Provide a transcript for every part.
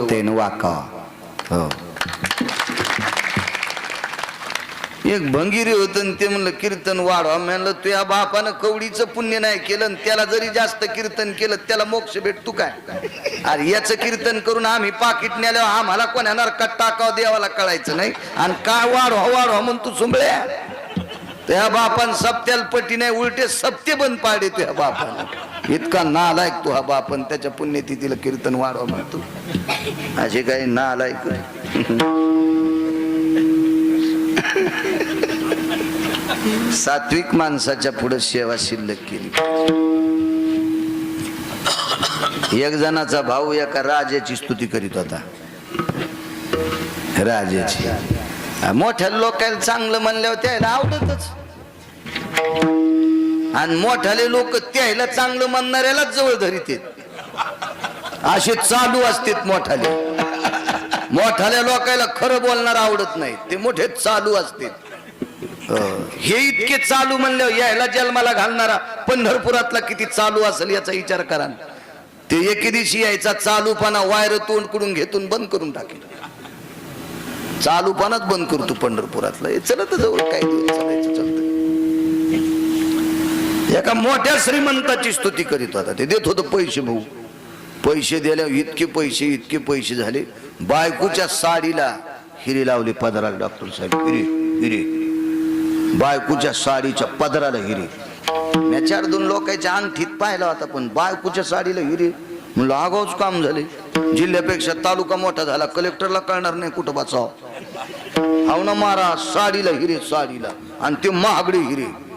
वक्तेन हो. एक भंगिरी होत ते म्हणलं कीर्तन वाढवा. म्हणलं तुझ्या बापानं कवडीचं पुण्य नाही केलं आणि त्याला जरी जास्त कीर्तन केलं त्याला मोक्ष भेटतो काय? अरे याचं कीर्तन करून आम्ही पाकिट नेल्यावर आम्हाला कोण्या नरकात टाकाव देवाला कळायचं नाही. आणि काय वाढवा वाढवा म्हणून तू सुंबळ्या त्या बापान सप्त्याला पटी नाही उलटे सप्ते बंद पाडे त्या बापानं. इतका नालायक तू हा बापन त्याच्या पुण्यतिथीला कीर्तन वाढवा म्हणतो. असे काही नालायक सात्विक माणसाच्या पुढे सेवा शिल्लक केली. एक जणाचा भाऊ एका राजाची स्तुती करीत होता. राजाची. मोठ्या लोकांना चांगलं म्हणल्यावर त्याला आवडतच. आणि मोठाले लोक त्याला चांगलं म्हणणाऱ्यालाच जवळ धरीत असे चालू असतात मोठाले. मोठाल्या लोकांना खरं बोलणार आवडत नाही. ते मोठे चालू असतात. हे इतके चालू म्हणल्यावर यायला जन्माला घालणारा पंढरपुरातला किती चालू असेल याचा विचार करा ते एके दिवशी यायचा चालूपणा वायर तोंडकडून घेतून बंद करून टाकेल. चालूपणाच बंद करतो पंढरपुरातला. चला तर जवळ काही दिवस चालायचं एका मोठ्या श्रीमंताची स्तुती करीत होता. ते देत होतं पैसे भाऊ. पैसे दिल्यावर इतके पैसे इतके पैसे झाले. बायकोच्या साडीला हिरी लावली पदराला डॉक्टर साहेब. हिरी हिरी. बायकोच्या साडीच्या पदराला हिरी. मी चार दोन लोकांच्या अंगठीत पाहिला होता पण बायकोच्या साडीला हिरी. म्हणलं आगाऊच काम झाले. जिल्ह्यापेक्षा तालुका मोठा झाला. कलेक्टरला कळणार नाही कुठं बचाव हाव ना मारा साडीला हिरे साडीला. आणि ते महागडी हिरे.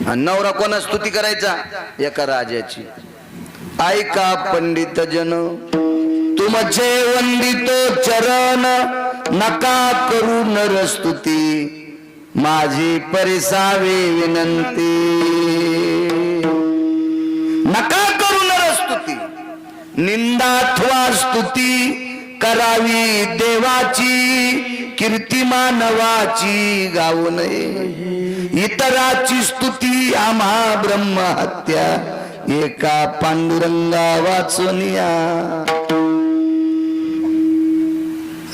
नवरा कोणा स्तुती करायचा? एका राजाची. ऐका पंडित जन तुमचे वंदित चरण नका करू नर स्तुती माझी परिसावे विनंती. नका करू नर स्तुती निंदाथवा स्तुती करावी देवाची कीर्ती मानवाची गाऊ नये. इतराची स्तुती आम्हा ब्रह्महत्या एका पांडुरंगा वाचून या.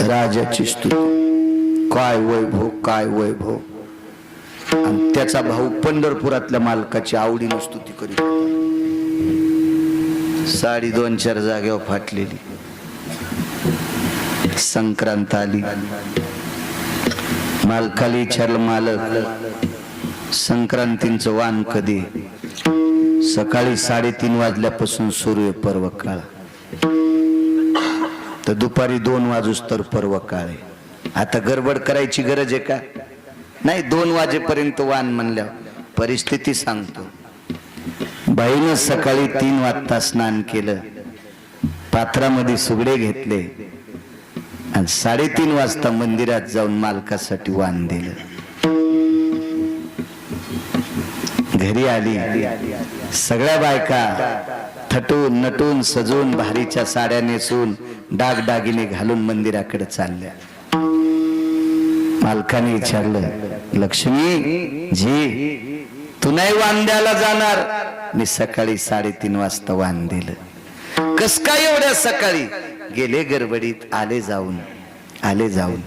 राजाची स्तुती. काय वैभव काय वैभव. आणि त्याचा भाऊ पंढरपुरातल्या मालकाची आवडीनं स्तुती करीत साडी दोन चार जागेवर फाटलेली. संक्रांत आली. मालकाला विचारलं मालक संक्रांतींचं वाण कधी? सकाळी साडेतीन वाजल्यापासून सुरू आहे पर्व काळ तर दुपारी दोन वाजूस तर पर्व काळ आहे. आता गडबड करायची गरज आहे का? नाही दोन वाजेपर्यंत वाण म्हणल्या परिस्थिती सांगतो. बाईनं सकाळी तीन वाजता स्नान केलं. पात्रामध्ये सुगडे घेतले. आणि साडेतीन वाजता मंदिरात जाऊन मालकासाठी वाण दिलं. घरी आली. सगळ्या बायका थटून नटून सजून भारीच्या साड्या नेसून डागडागिने घालून मंदिराकडे चालल्या. मालकाने विचारलं लक्ष्मी जी तू नाही वांद्याला जाणार? मी सकाळी साडेतीन वाजता वान दिलं. कस काय एवढ्या सकाळी? गेले गडबडीत आले जाऊन आले जाऊन.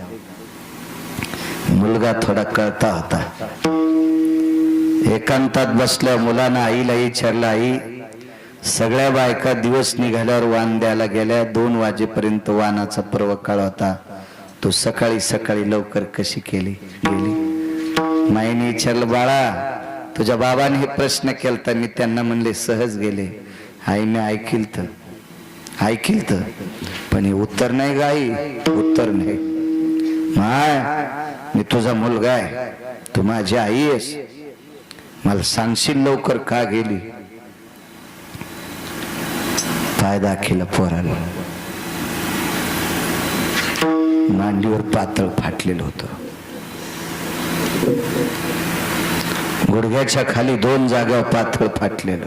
मुलगा थोडा कळता होता. एकांतात बसल्या मुलानं आईला विचारलं आई. सगळ्या बायका दिवस निघाल्यावर वाण द्यायला गेल्या. दोन वाजेपर्यंत वानाचा पर्व काळ होता. तू सकाळी सकाळी लवकर कशी केली? गेली. माईने विचारलं बाळा तुझ्या बाबाने हे प्रश्न केलता. मी त्यांना म्हणले सहज गेले. आईने ऐकिल तर. ऐकिल तर. पण हे उत्तर नाही गाई उत्तर नाही. माय मी तुझा मुलगा आहे. तू माझी आई आहेस. मला सांगशील लवकर का गेली? पाय दाखिला पोराला. मांडीवर पातळ फाटलेलं होत. गुडघ्याच्या खाली दोन जागा पातळ फाटलेलं.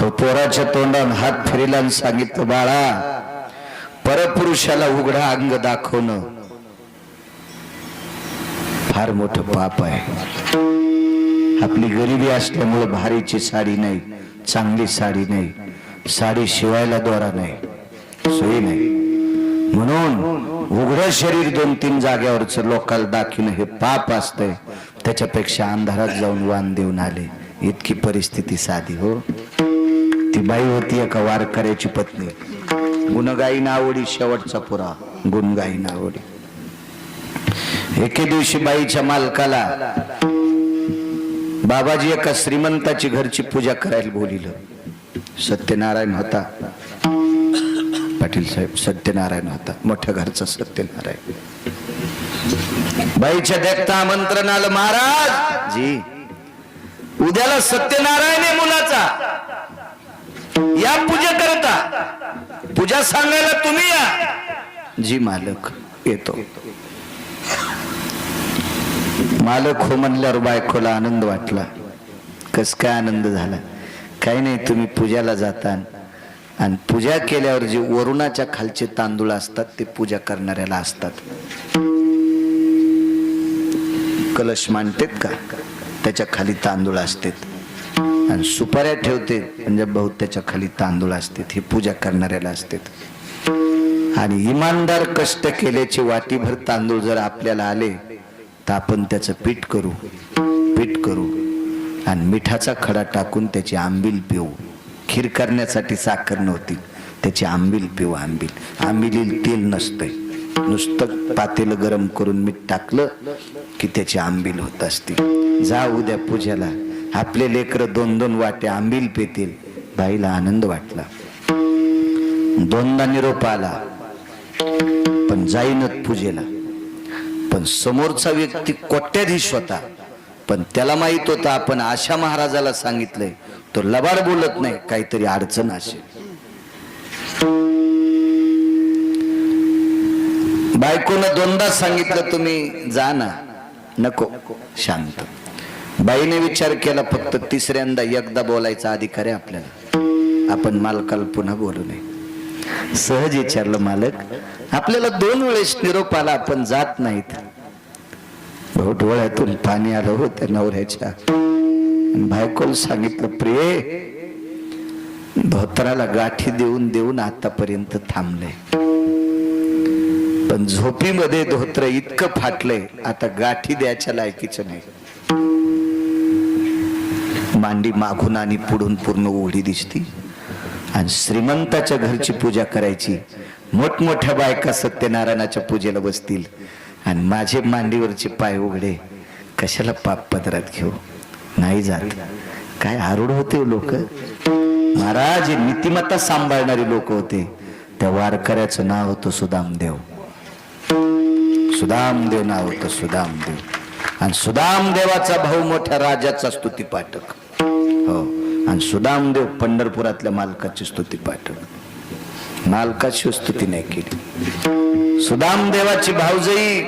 तो पोराच्या तोंडात हात फिरिला आणि सांगितलं बाळा परपुरुषाला उघडा अंग दाखवणं फार मोठं पाप आहे. आपली गरिबी असल्यामुळे भारीची साडी नाही चांगली साडी नाही साडी शिवायला दोरा नाही सोयी नाही. म्हणून उघड शरीर दोन तीन जाग्यावरच लोकांना दाखवणं हे पाप असतंय त्याच्यापेक्षा अंधारात जाऊन वाण देऊन आले. इतकी परिस्थिती साधी हो. ती बाई होती एका वारकऱ्याची पत्नी. गुणगाई नावडी शेवटचा पुरा. गुणगाई नावडी. एके दिवशी बाईच्या मालकाला बाबाजी एका श्रीमंताची घरची पूजा करायला बोलिलं. सत्यनारायण होता. पाटील साहेब सत्यनारायण होता. मोठ्या घरचा सत्यनारायण. बाईच्या देखता आमंत्रण आलं महाराज. जी. उद्याला सत्यनारायण आहे मुलाचा. या पूजा करता पूजा सांगायला तुम्ही या. जी मालक येतो. मालक हो म्हणल्यावर बायकोला आनंद वाटला. कस काय आनंद झाला? काही नाही तुम्ही पूजाला जाता आणि पूजा केल्यावर जे वरुणाच्या खालचे तांदूळ असतात ते पूजा करणाऱ्याला असतात. कलश मांडतेत का? त्याच्याखाली तांदूळ असतात. आणि सुपाऱ्या ठेवते म्हणजे बहुत त्याच्याखाली तांदूळ असतात. हे पूजा करणाऱ्याला असतात. आणि इमानदार कष्ट केल्याचे वाटीभर तांदूळ जर आपल्याला आले तर आपण त्याचं पीठ करू. पीठ करू. आणि मिठाचा खडा टाकून त्याची आंबील पिऊ. खीर करण्यासाठी साखर नव्हती. त्याची आंबील पिऊ आंबील. आंबिलील तेल नसतंय. नुसतं पातेलं गरम करून मीठ टाकलं की त्याची आंबील होत असते. जा उद्या पूजेला. आपले लेकरं दोन दोन वाटे आंबील पेतील. बाईला आनंद वाटला. दोनदा निरोप आला. पण जाईनच पूजेला. पण समोरचा व्यक्ती कोट्याधीश होता. पण त्याला माहीत होतं आपण आशा महाराजाला सांगितलंय तो लबाड बोलत नाही काहीतरी अडचण असेल. बायकोनं दोनदा सांगितलं तुम्ही जा ना नको शांत. बाईने विचार केला फक्त तिसऱ्यांदा एकदा बोलायचा अधिकार आहे आपल्याला. आपण मालकाला पुन्हा बोलू नये. सहज विचारलं मालक आपल्याला दोन वेळेस निरोप आला आपण जात नाहीत. डोळ्यातून पाणी आलं होतं नवऱ्याच्या. बायकोला सांगितलं प्रिय धोत्राला गाठी देऊन देऊन आतापर्यंत थांबलंय पण झोपीमध्ये धोत्र इतकं फाटलंय आता गाठी द्यायच्या लायकीचं नाही. मांडी मागून आणि पुढून पूर्ण उघडी दिसती. आणि श्रीमंताच्या घरची पूजा करायची. मोठमोठ्या बायका सत्यनारायणाच्या पूजेला बसतील. आणि माझे मांडीवरचे पाय उघडे. कशाला पाप पदरात घेऊ? नाही जात. काय आरूढ होते हो लोक? महाराज नीतिमत्ता सांभाळणारी लोक होते. त्या वारकऱ्याचं नाव होतं सुदामदेव. सुदामदेव नाव होतं सुदामदेव. आणि सुदामदेवाचा भाऊ मोठ्या राजाचा स्तुती पाठक हो. आणि सुदामदेव पंढरपुरातल्या मालकाची स्तुती पाठक मालकाची स्तुती नाही केली. सुदामदेवाची भाऊजई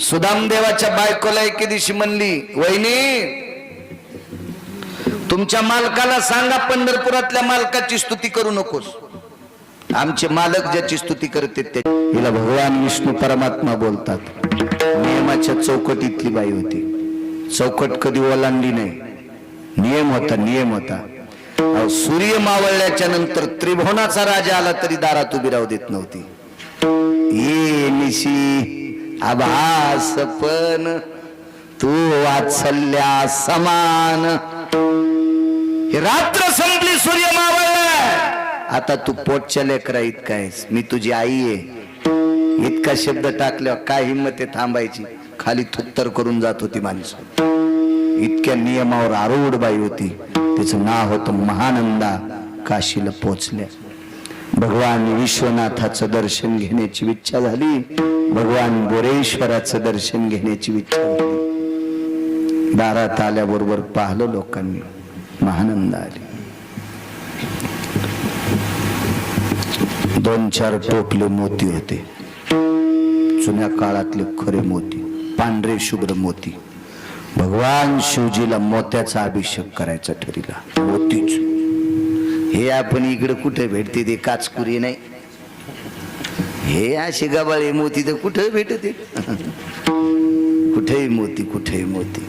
सुदामदेवाच्या बायकोला एके दिवशी म्हणली वहिनी तुमच्या मालकाला सांगा पंढरपुरातल्या मालकाची स्तुती करू नकोस. आमचे मालक ज्याची स्तुती करते ते हिला भगवान विष्णू परमात्मा बोलतात. नियमाच्या चौकटीतली बाई होती. चौकट कधी ओलांडली नाही. नियम होता नियम होता. सूर्य मावळल्याच्या नंतर त्रिभुवनाचा राजा आला तरी दारात उभी राहू देत नव्हती. ये निशी आभास पण तू वात्सल्या समान. हे रात्र संपली सूर्य मावळला आता तू पोटच्या लेकरा इतका आहेस. मी तुझी आई आहे. इतका शब्द टाकल्यावर काय हिंमत आहे थांबायची? खाली थुत्तर करून जात होती माणसं. इतक्या नियमावर आरूढ बाई होती. तिचं नाव होतं महानंदा काशीला पोचल्या. भगवान विश्वनाथाचं दर्शन घेण्याची इच्छा झाली. भगवान बोरेश्वराचं दर्शन घेण्याची इच्छा झाली. दारात आल्याबरोबर पाहिलं लोकांनी. महानंद आली. दोन चार टोपले मोती होते. जुन्या काळातले खरे मोती. पांढरे शुभ्र मोती. भगवान शिवजीला मोत्याचा अभिषेक करायचा ठरिला मोतीच. हे आपण इकडे कुठे भेटते ते काचकुरी नाही. हे असे गबाळे मोती तर कुठे भेटते? कुठेही मोती कुठेही मोती.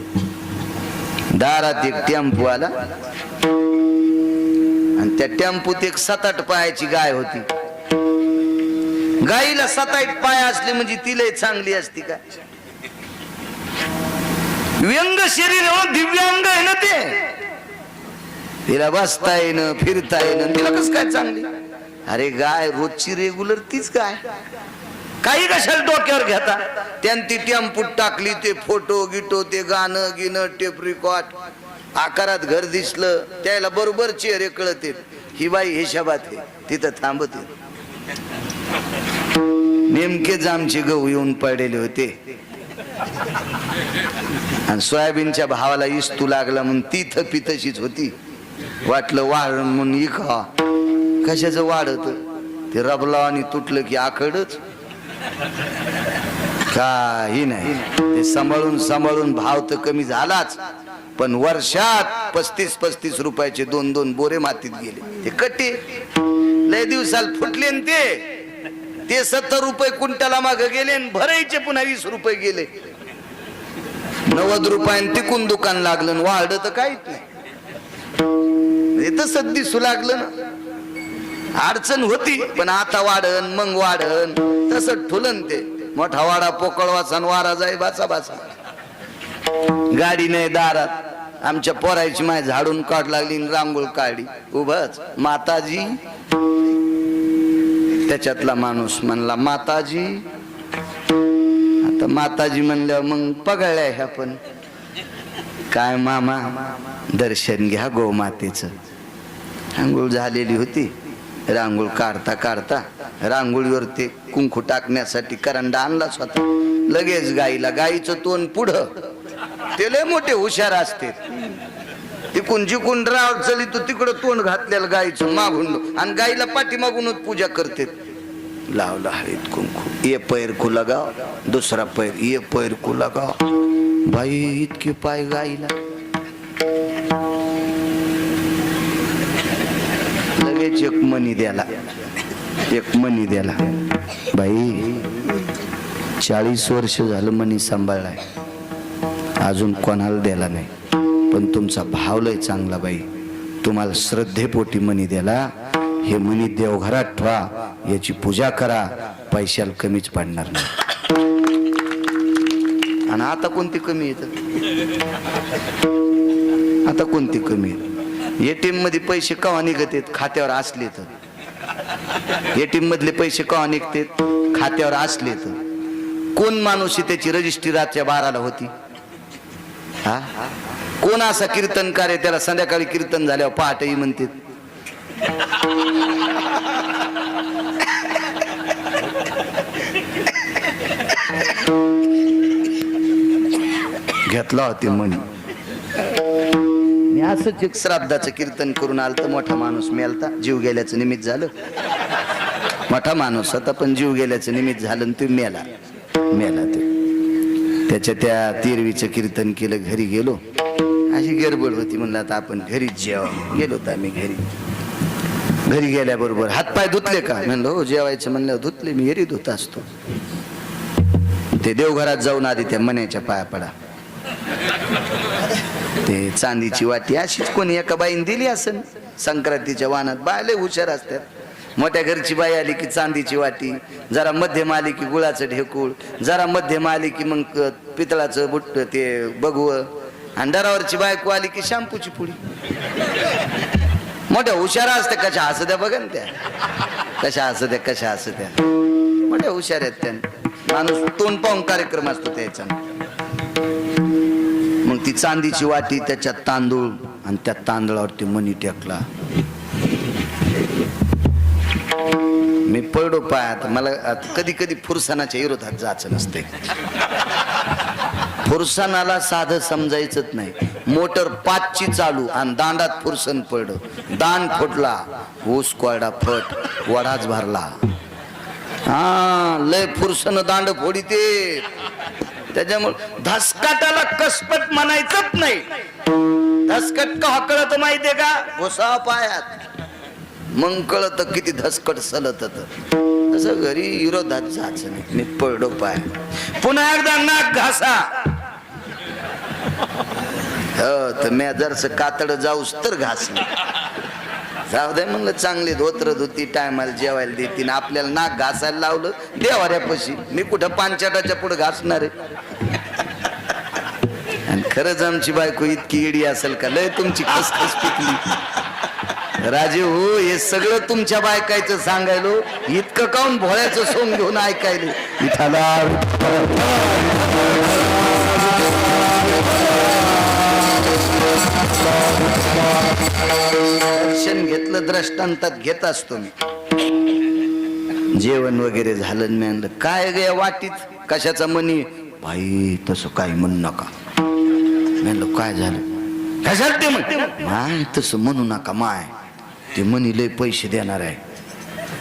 दारात एक टेम्पो आला. आणि त्या टेम्पोत एक सात आठ पायाची गाय होती. गाईला आठ पाय असले म्हणजे तिला चांगली असती का? व्यंग शरीर दिव्यांग आहे ना ते. तिला बसता येणं फिरता येणं तिला कस काय चांगली? अरे गाय रोजची रेग्युलर तीच काय काही कशाला डोक्यावर घेता? त्यान ती टेम्पूट टाकली ते फोटो गिटो ते गाणं गिणं टेप रिकॉर्ड आकारात घर दिसलं त्याला बरोबर चेहरे कळते ही बाई हिशाबात आहे तिथं थांबते नेमकेच आमचे गहू येऊन पडलेले होते. आणि सोयाबीनच्या भावाला इस्तू लागला म्हणून ती थपितशीच होती. वाटलं वाढ म्हणून इका कशाचं वाढत ते रबला आणि तुटलं की आखडच. काही नाही. ते सांभाळून सांभाळून भाव तर कमी झालाच. पण वर्षात पस्तीस पस्तीस रुपयाचे दोन दोन बोरे मातीत गेले. ते कट्टे. लय दिवसाला फुटले न ते. ते सत्तर रुपये कुंटाला माग गेले भरायचे पुन्हा वीस रुपये गेले. नव्वद रुपयाने तिकून दुकान लागलं न तर काहीच नाही. हे तसंच दिसू लागलं ना. अडचण होती पण आता वाढन मग वाढन. तसं ठुलन ते. मोठा वाडा पोकळवाचा आणि वारा जाई बाचा बाचा. गाडी नाही दारात. आमच्या पोरायची माय झाडून काढ लागली रांगोळ काढली. उभच. माताजी. त्याच्यातला माणूस म्हणला माताजी. आता माताजी म्हणल्यावर मग पगळल्या ह्या पण. काय मामा? दर्शन घ्या गोमातेचं आंघोळ झालेली होती. रांगोळ काढता काढता रांगोळीवर ते कुंकू टाकण्यासाठी करंडा आणला स्वतः. लगेच गाईला गाईचं तोंड पुढं. ते लय मोठे हुशार असते. तिकून जिकून राव चली तू तिकडं तोंड घातलेलं गाईचं मागून. आणि गाईला पाठीमागूनच पूजा करते. लावला हळीत कुंकू. ये पैर कु लगाव. दुसरा पैर. ये पैर कु लगाव. बाई इतके पाय गाईला. लगेच एक मनी द्याला एक मनी द्याला बाई चाळीस वर्ष झालं मनी सांभाळलाय. अजून कोणाला द्याला नाही. पण तुमचा भाव लय चांगला बाई. तुम्हाला श्रद्धेपोटी मनी द्याला हे मनी देवघरात ठेवा. याची पूजा करा. पैशाला कमीच पडणार नाही. आणि आता कोणती कमी येत आता कोणती कमी एटीएममध्ये पैसे कवा निघतात? खात्यावर असले तर एटीएम मधले पैसे कवा निघतात? खात्यावर असले तर कोण माणूस त्याची रजिस्ट्री रातच्या बाराला होती? हा? कोण असा कीर्तनकार आहे त्याला संध्याकाळी कीर्तन झाल्यावर पहाटही म्हणते घेतला होते म्हणे मी असं एक श्राद्धाचं कीर्तन करून आलं तर मोठा माणूस मेलता जीव गेल्याचं निमित्त झालं. मोठा माणूस होता पण जीव गेल्याचं निमित्त झालं आणि तो मेला. मेला ते. त्याच्या त्या तिरवीचं कीर्तन केलं घरी गेलो. अशी गडबड होती म्हणलं आता आपण घरीच जेवा गेलो तर आम्ही घरी. घरी गेल्याबरोबर हातपाय धुतले का? म्हणलं हो जेवायचं म्हणलं धुतले मी घरी धुत असतो. ते देवघरात जाऊन आधी त्या मण्याच्या पाया पडा. ते चांदीची वाटी अशीच कोणी एका बाईने दिली असेल संक्रांतीच्या वाहनात बायले हुशार असतात. मोठ्या घरची बाई आली की चांदीची वाटी जरा मध्यम आली की गुळाचं ढेकूळ जरा मध्यम आली की मग पितळाचं बुट्ट ते बघू आणि दरावरची बायको आली की शॅम्पूची पुडी. मोठ्या हुशार असते कशा असू द्या बघा ना त्या. कशा असू द्या कशा असू द्या मोठ्या हुशार आहेत त्या. माणूस तोंड पाहून कार्यक्रम असतो त्याचा मग ती चांदीची वाटी त्याच्यात तांदूळ आणि त्या तांदळावरती मनी टेकला. मी पडलो पायात. मला कधी कधी फुरसानाच्या विरोधात जायचं नसते फुरसानाला साधं समजायचंच नाही. मोटर पाचची चालू आणि दांडात फुरसन पड दांड फुटला. ऊस कोरडा फट वडाच भरला. हा लय फुरसन दांड फोडी ते त्याच्यामुळे धसकाटाला कसपट म्हणायचंच नाही. धसकट का कळत माहितीये का? घुसा पायात. मग कळत किती धसकट सलत असं घरी विरोधात जायचं नाही. मी पडलो पाय. पुन्हा एकदा नाक घासा. हो तर म्या जरस कातड जाऊस तर घास. जाऊ दे म्हणलं चांगली धोत्र धुती टायमाला जेवायला देतील. आपल्याला नाक घासायला लावलं देवाऱ्यापाशी. मी कुठं पांचाटाच्या पुढे घासणार आहे? आणि खरंच आमची बायको इतकी इडी असेल का? लय तुमची खसखस पिकली. राजे हो हे सगळं तुमच्या बायकायचं सांगायलो. इतकं काऊन भोळ्याचं सोंग घेऊन ऐकायलो? दर्शन घेतलं द्रष्टांतात घेत असतो मी. जेवण वगैरे झालं मी म्हणलं काय ग वाटीत? कशाचा मनी? भाई तसं काय म्हणू नका. म्हणलं काय झालं? काय झालं ते म्हण माय तसं म्हणू नका माय. ते मनी लय पैसे देणार आहे.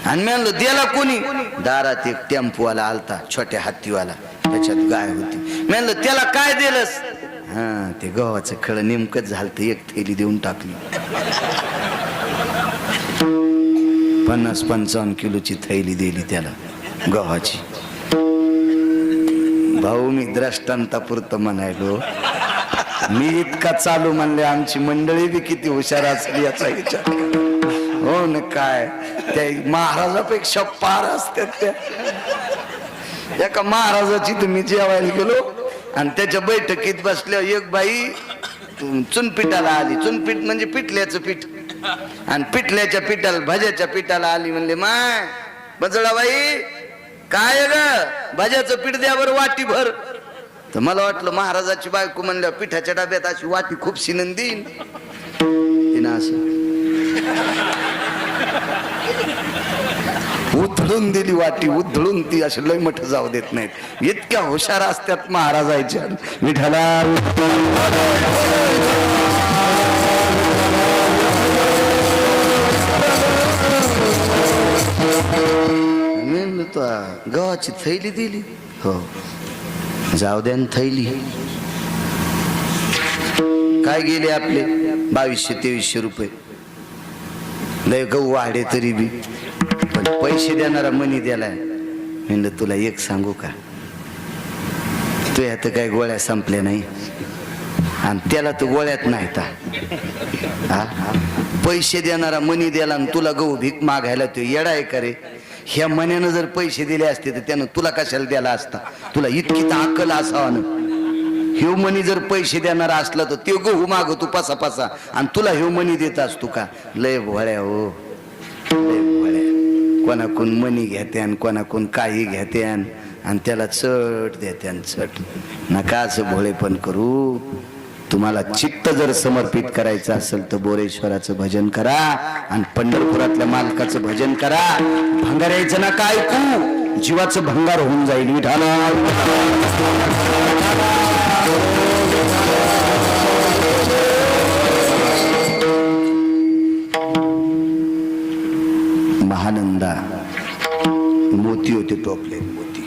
आणि मी म्हणलं द्याला कोणी? दारात एक टेम्पोवाला आलता छोट्या हत्तीवाला. त्याच्यात गाय होती. म्हणलं त्याला काय दिलंस? हा ते गव्हाचं खळ नेमकंच झालं तर एक थैली देऊन टाकली. पन्नास पंचावन्न किलोची थैली दिली त्याला गव्हाची. भाऊ मी द्रष्टांतापुरतं म्हणायलो. मी इतका चालू म्हणले आमची मंडळी बी किती हुशार असली याचा विचार हो ना काय त्या महाराजापेक्षा पार असतात त्या. एका महाराजाची तुम्ही जेवायला गेलो आणि त्याच्या बैठकीत बसल्या एक बाई चुनपिठाला आली. चुनपीठ म्हणजे पिठल्याचं पीठ. आणि पिठल्याच्या पिठाला भज्याच्या पिठाला आली. म्हणले माय बजळाबाई काय ग? भज्याचं पीठ द्या बरं वाटी भर तर मला वाटलं महाराजाची बायको म्हणल्या पिठाच्या डब्यात अशी वाटी खूप शिनन देईन तिनं असं. उधळून दिली वाटी उधळून ती अशी लय मोठं जाऊ देत नाहीत. इतक्या हुशार असतात महाराजाच्या विठाला मी म्हणलो, "तू, आ, गव्हाची थैली दिली. हो. जाऊ द्या थैली. काय गेले आपले? बावीसशे तेवीसशे रुपये. लय गहू वाढे तरी बी. पैसे देणारा मनी दिलाय. म्हणलं तुला एक सांगू का? तू ह्यात काय गोळ्या संपल्या नाही. आणि त्याला तू गोळ्यात नाही ता. हा? पैसे देणारा मनी द्याला आणि तुला गहू भीक मागायला तो येडा आहे का रे? ह्या मन्यानं जर पैसे दिले असते तर त्यानं तुला कशाला द्यायला असता? तुला इतकी तर अक्कल असावा ना. ह्यो मनी जर पैसे देणारा असला तर ते गहू माग तू पासा पासा आणि तुला ह्यो मनी देत असतो का? लय भोळ्या हो. लय भोळ्या. कोणाकून मनी घेत्यान कोणाकून काही घेत्यान आणि त्याला चट देत्यान चट. नका असं भोळेपण करू. तुम्हाला चित्त जर समर्पित करायचं असेल तर बोरेश्वराचं भजन करा आणि पंढरपुरातल्या मालकाचं भजन करा. भंगारायचं ना काय ऐकू. जीवाचं भंगार होऊन जाईल विठाला टोपले मोती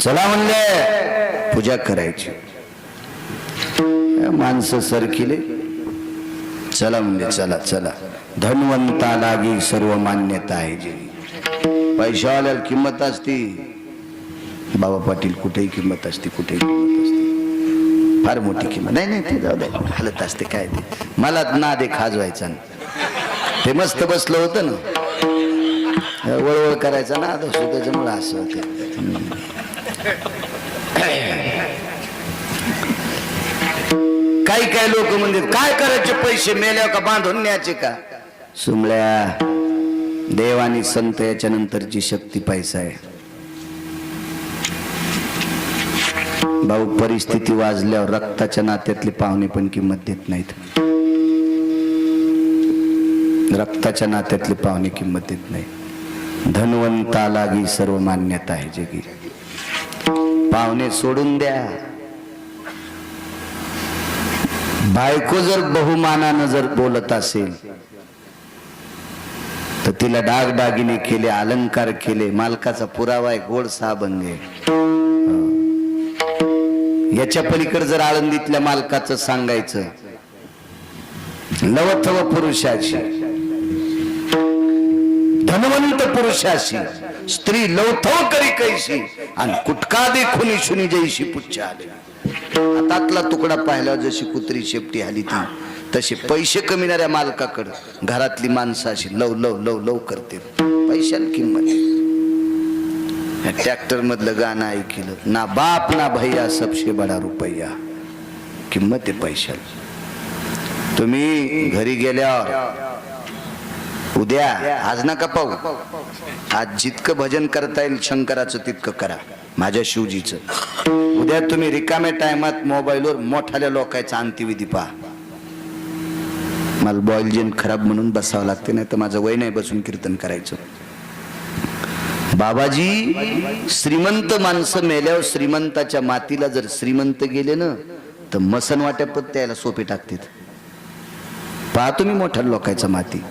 चला म्हणले पूजा करायची. माणसं सरकिले. चला म्हणले चला चला. धनवंता लागी सर्व मान्यता आहे जी. पैशावाल्याला किंमत असती. बाबा पाटील कुठेही किंमत असते कुठेही किंमत असते. फार मोठी किंमत. नाही नाही ते जाऊ दे. हालत असते काय ते. मला ना दे खाजवायचा ते मस्त बसलं होतं ना. वळवळ करायचा ना असो त्याच्यामुळे असं होतं. काही काही लोक म्हणतात काय करायचे पैसे मेल्यावर का बांधून न्यायचे का? सुमल्या देव आणि संत याच्या नंतरची शक्ती पैसा आहे. भाऊ परिस्थिती वाजल्यावर रक्ताच्या नात्यातले पाहुणे पण किंमत देत नाहीत. रक्ताच्या नात्यातले पाहुणे किंमत देत नाही धनवंता लागी सर्व मान्यता आहे जगी. पाहुणे सोडून द्या. बायको जर बहुमानानं जर बोलत असेल तर तिला डागडागिने केले अलंकार केले मालकाचा पुरावा आहे गोड साबंग याच्या पलीकडे जर आळंदीतल्या मालकाचं सांगायचं लवथव पुरुषाची. धनवंत पुरुषाशी स्त्री लवथव करी कैशी आणि कुटका देखुनी शुनी जैशी पुच्छ आले हातातला तुकडा पाहिला जशी कुत्री शेपटी आली ती तसे पैसे कमिणाऱ्या मालकाकडं घरातली माणसं अशी लव लव लव लव करते. पैशाला किंमत. ट्रॅक्टर मधलं गाणं ऐकलं. ना बाप ना भैया सबसे बडा रुपया. किंमत आहे पैशाला तुम्ही घरी गेल्यावर उद्या आज नका पाहू आज जितकं भजन करता येईल शंकराचं तितकं करा माझ्या शिवजीचं. उद्या तुम्ही रिकाम्या टायमात मोबाईलवर मोठाल्या लोकांचा अंत्यविधी पहा. मला बॉईल जेन खराब म्हणून बसावं लागते नाही तर माझं वय नाही बसून कीर्तन करायचं. बाबाजी श्रीमंत माणसं मेल्यावर श्रीमंताच्या मातीला जर श्रीमंत गेले ना तर मसन वाट्यापत त्याला सोपे टाकतात. पहा तुम्ही मोठ्या लोकांचा माती.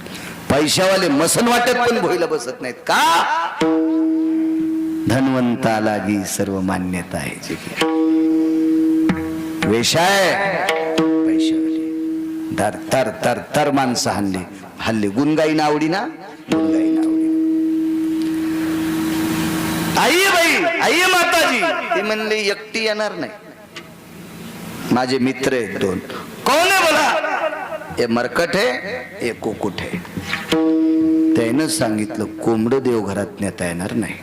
पैशावाले मसन वाटत पण भोईला बसत नाहीत. का? धनवंता लागी सर्व मान्यता आहे जे की वेशाय पैशावाले. धर तर तर तर माणसं हल्ले हल्ले गुणगाईन आवडी ना? गुणगाईन आवडी. आई बाई आई माताजी. ते म्हणले एकटी येणार नाही. माझे मित्र आहेत दोन. कोण आहे बोला? हे मरकट आहे हे कुकुट आहे त्यानं सांगितलं कोंबड देवघरात नेता येणार नाही.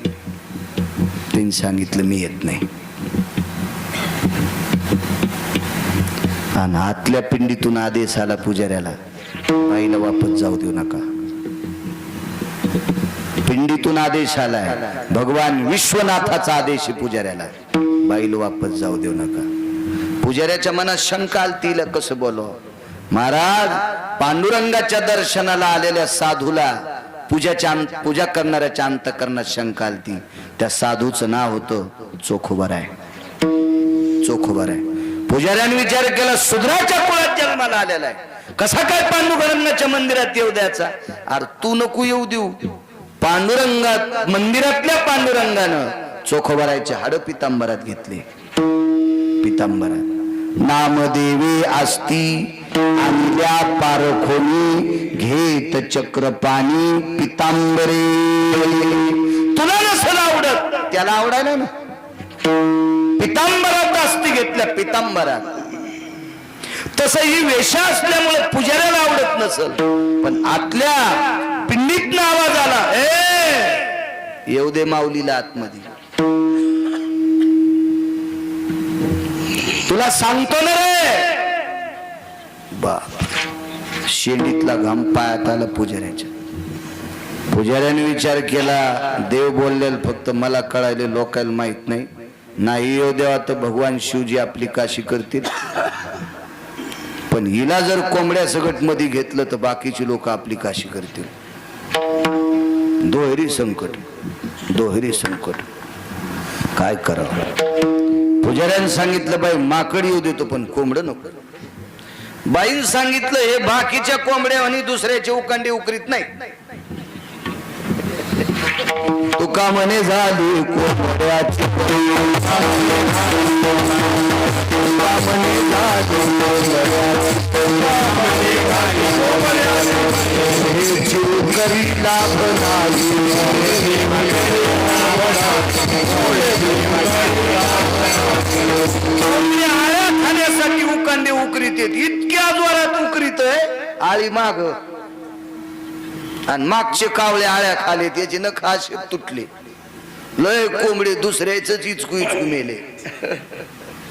त्यांनी सांगितलं मी येत नाही. आणि आतल्या पिंडीतून आदेश आला पुजाऱ्याला आईला वापस जाऊ देऊ नका. पिंडीतून आदेश आलाय भगवान विश्वनाथाचा आदेश आहे पुजाऱ्याला. बाईल वापस जाऊ देऊ नका. पुजाऱ्याच्या मनात शंका आली तिला कसं बोलो महाराज पांडुरंगाच्या दर्शनाला आलेल्या साधूला पूजाच्या अंत- पूजा करणाऱ्याच्या अंतकरणात शंका आलती. त्या साधूचं नाव होतं चोखोबर आहे चोखोबर आहे पुजाऱ्याने विचार केला सुधराच्या कुळात जन्माला आलेला आहे. कसा काय पांडुरंगाच्या मंदिरात येऊ द्यायचा? अरे तू नको येऊ देऊ. पांडुरंगात मंदिरातल्या पांडुरंगानं चोखोबरायचे हाड पितांबरात घेतले. पितांबरात. नामदेवे असती आणल्या पारखोनी घेत चक्रपाणी पितांबरे. तुला नसेल आवडत? त्याला आवडायला ना. पितांबरात असती घेतल्या पितांबरात. तस ही वेशा असल्यामुळे पुजाऱ्याला आवडत नसल. पण आतल्या पिंडीतनं आवाज आला ए येऊ दे माऊलीला आतमध्ये. तुला सांगतो ना रे. बा शेंडीतला घाम पायात आला पुजाऱ्याच्या. पुजाऱ्याने विचार केला देव बोललेल फक्त मला कळायले लोकांना माहीत नाही. नाही येऊ देवा तर भगवान शिवजी आपली काशी करतील. पण हिला जर कोंबड्या सगटमध्ये घेतलं तर बाकीची लोक आपली काशी करतील. दोहेरी संकट दोहेरी संकट. काय करावं? पुजाऱ्यानं सांगितलं बाई माकड येऊ देतो पण कोंबड नको. बाईन सांगितलं हे बाकीच्या कोंबड्या आणि दुसऱ्याचे उकांडे उकरीत नाही. तुका म्हणे झाली कोंबड्याची झाली आळ्या खाण्यासाठी उकांडे उकरीत येत इतक्या जोरात उकरीत आळी माग. आणि मागचे कावळे आळ्या खाले त्याचे न खास तुटले. लय कोंबडे दुसऱ्याच इचकू इचकू मेले.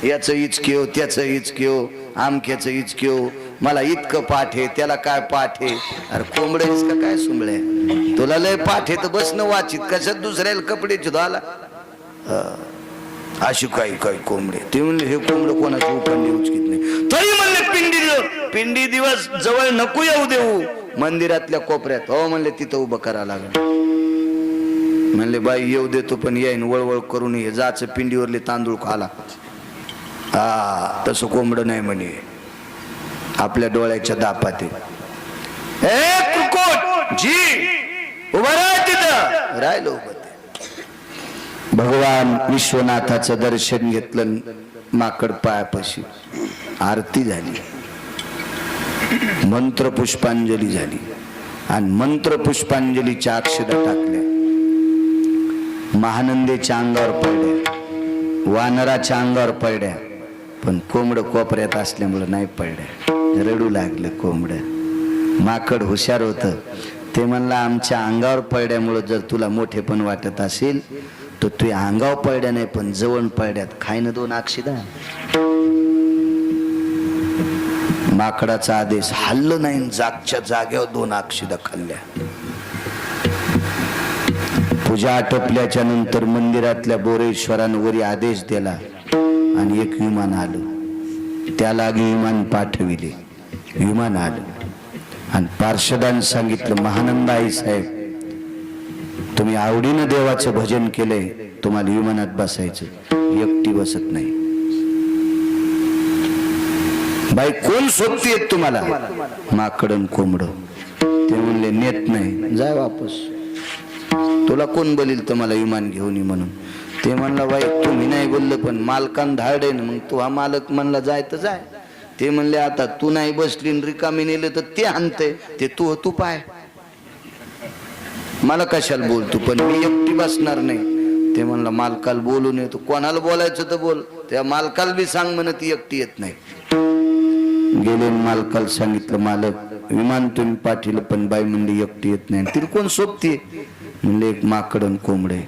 याच इचक्यो त्याच इचक्यो आमक्याच इचक्यो मला इतकं पाठे त्याला काय पाठे अरे कोंबड्या का काय सुंबळे तुला लय पाठे तर बस वाचित. कशात दुसऱ्याला कपडे चुदाला अशी काही काही कोंबडे? ते म्हणले हे कोंबड कोणाची उकंडी उचकीत नाही. तरी म्हणले पिंडी दिव- पिंडी दिवस जवळ नको येऊ देऊ. मंदिरातल्या कोपऱ्यात हो म्हणले तिथं उभं करा लागलं. म्हणले बाई येऊ देतो पण येईन वळवळ करून ये जाच पिंडीवरले तांदूळ खाला. हा तसं कोंबड नाही म्हणे. आपल्या डोळ्याच्या दापात ए जी उभं राह तिथं. राहिलो उभं. भगवान विश्वनाथाचं दर्शन घेतलं माकड पायापाशी. आरती झाली. मंत्र पुष्पांजली झाली. आणि मंत्र पुष्पांजलीच्या अक्षदा टाकल्या. महानंदेच्या अंगावर पडल्या. वानराच्या अंगावर पडल्या. पण कोंबड कोपऱ्यात असल्यामुळं नाही पडल्या. रडू लागलं कोंबड. माकड हुशार होत. ते म्हणलं आमच्या अंगावर पडल्यामुळं जर तुला मोठेपण वाटत असेल तर तू अंगावर पडल्या नाही पण जवळ पडल्यात. खाय ना दोन अक्षिदा माकडाचा आदेश हल्ल नाही जागच्या जाग्यावर दोन अक्षिदा खाल्ल्या पूजा आटपल्याच्या नंतर मंदिरातल्या बोरेश्वरांवरी आदेश दिला आणि एक विमान आलं. त्याला विमान पाठविले. विमान आलं. आणि पार्षदान सांगितलं महानंद आई साहेब तुम्ही आवडीनं देवाचं भजन केलंय तुम्हाला विमानात बसायचं. एकटी बसत नाही. बाई कोण सोबती येत तुम्हाला? माकडन कोंबड. ते म्हणले नेत नाही. जाय वापस. तुला कोण बोलील तर मला विमान घेऊन ये म्हणून. ते म्हणलं बाई तुम्ही नाही बोललं पण मालकान धाडे ना मग तू हा मालक म्हणला जाय तर जाय. ते म्हणले आता तू नाही बसली रिकामी नेलं तर ते आणते ते तू तू पाय. मला कशाला बोलतो? पण मी एकटी बसणार नाही. ते म्हणलं मालकाला बोलून येतो. कोणाला बोलायचं तर बोल. त्या मालकाला बी सांग म्हण ती एकटी येत नाही. गेले मालकाला सांगितलं मालक विमान तुम्ही पाठील पण बाई म्हणली एकटी येत नाही. तिला कोण सोबती? म्हणले एक माकडन कोंबडे.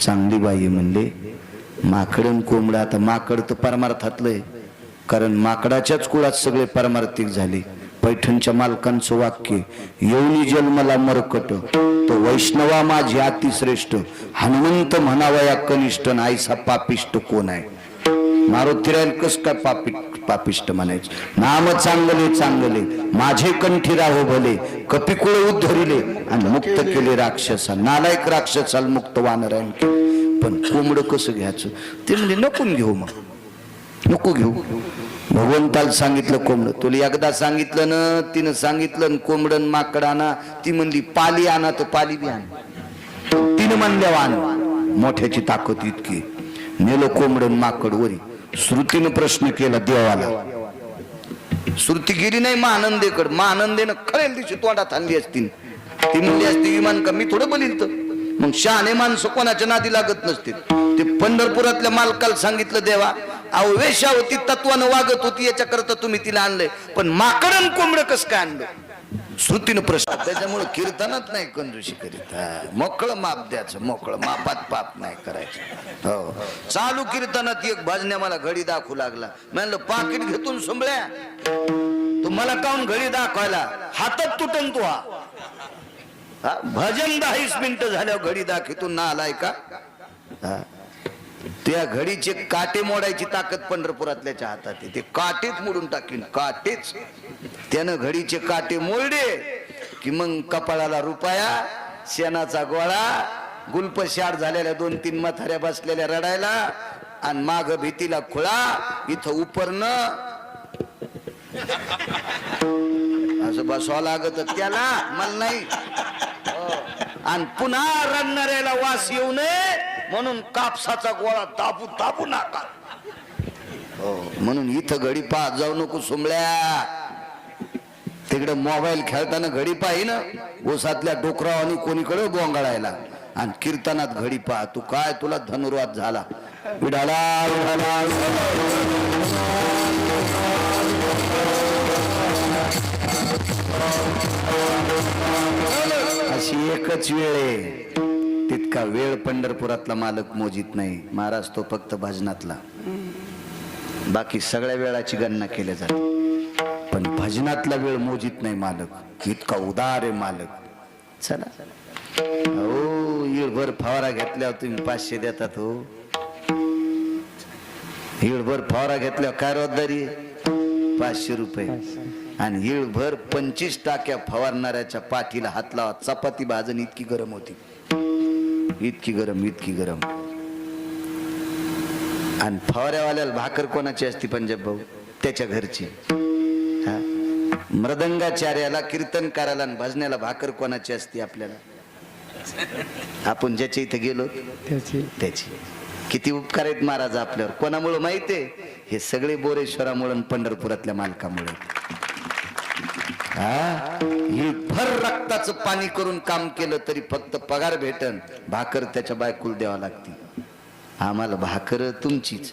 चांगली बाई आहे म्हणले. माकडन कोंबडं आता माकड तर परमार्थातलंय आहे. कारण माकडाच्याच कुळात सगळे परमार्थिक झाले. पैठणच्या मालकांचं वाक्य येऊनी जन्मला मरकट तो वैष्णवा माझी अतिश्रेष्ठ हनुमंत म्हणावया कनिष्ठ नाहीसा पापिष्ट कोण आहे? मारुतीरायल कस काय पापी पापिष्ट म्हणायचं? नाम चांगले चांगले माझे कंठी राहो भले कपिकुळ उद्धरिले आणि मुक्त केले राक्षसा नालायक राक्षसाल मुक्त वानर पण कोंबड कसं घ्यायचं? ते म्हणजे नको घेऊ मग नको घेऊ. भगवंताला सांगितलं कोंबड. तुला एकदा सांगितलं ना तिनं सांगितलं न कोंबडन आणा. ती म्हणली पाली आणा तर पाली बी आण. तिनं म्हणल्या वाण मोठ्याची ताकद इतकी. नेलो कोंबडन माकड वरी. श्रुतीनं प्रश्न केला देवाला. श्रुती गेली नाही महानंदेकड महानंदेनं खरेल दिवशी तोंडात आणली असती ती म्हणली असती विमान का मी थोडं बलील तर. मग शहाणे माणसं कोणाच्या नादी लागत नसतील. ते पंढरपुरातल्या मालकाला सांगितलं देवा अहो होती तत्वानं वागत होती याच्याकरता तुम्ही तिला आणलंय. पण माकडन कोंबड कस काय आणलं? श्रुतीनं प्रश्न त्याच्यामुळे कीर्तनच नाही कंजूशी करीत. मोकळं माप द्यायचं मोकळं मापात पाप नाही करायचं. हो. चालू कीर्तनात एक भजन्या मला घडी दाखवू लागला. म्हणलं पाकिट घेतून सुंबळ्या. तू मला काऊन घडी दाखवायला? हातात तुटन तू हा. भजन दहावीस मिनिटं झाल्यावर घडी दाखवतून ना आलाय का? हा? त्या घडीचे काटे मोडायची ताकद पंढरपुरातल्याच्या हातात आहे ते काटेच मोडून टाकीन काटेच. त्यानं घडीचे काटे मोडले की मग कपाळाला रुपया शेणाचा गोळा गुलपशार झालेल्या दोन तीन मथाऱ्या बसलेल्या रडायला आणि माग भीतीला खुळा इथं उपरणं. असं बसवा लागत त्याला मला नाही. आणि पुन्हा रडणाऱ्याला वास येऊ नये. म्हणून कापसाचा गोळा दाबू दाबू नाका. हो म्हणून इथं घडी पाहत जाऊ नको सुमळ्या तिकडे मोबाईल खेळताना घडी पाही ना ओसातल्या डोकराव कोणीकडे गोंगाळायला. आणि कीर्तनात घडी पहा तू काय तुला धनुर्वाद झाला? विडाला. अशी एकच वेळ आहे. तितका वेळ पंढरपुरातला मालक मोजित नाही. महाराज तो फक्त भजनातला. बाकी सगळ्या वेळाची गणना केल्या जाते पण भजनातला वेळ मोजित नाही मालक. इतका उदार आहे मालक. चला. हो इळभर फवारा घेतल्यावर तुम्ही पाचशे देतात हो. इळभर फवारा घेतल्यावर काय रोजदारी पाचशे रुपये. आणि इळभर पंचवीस टाक्या फवारणाऱ्याच्या पाठीला हात लावा. चपाती भाजन इतकी गरम होती. इतकी गरम इतकी गरम. आणि फवाऱ्यावाल्याला भाकर कोणाची असती पंजाब भाऊ त्याच्या घरची? मृदंगाचार्याला कीर्तनकाराला आणि भजण्याला भाकर कोणाची असती आपल्याला? आपण ज्याच्या इथे गेलो? त्याची. किती उपकार आहेत महाराज आपल्यावर. कोणामुळे माहितीये हे सगळे बोरेश्वरामुळे पंढरपुरातल्या मालकामुळे भर रक्ताचं पाणी करून काम केलं तरी फक्त पगार भेटन. भाकर त्याच्या बायकुल द्यावा लागते. आम्हाला भाकर तुमचीच.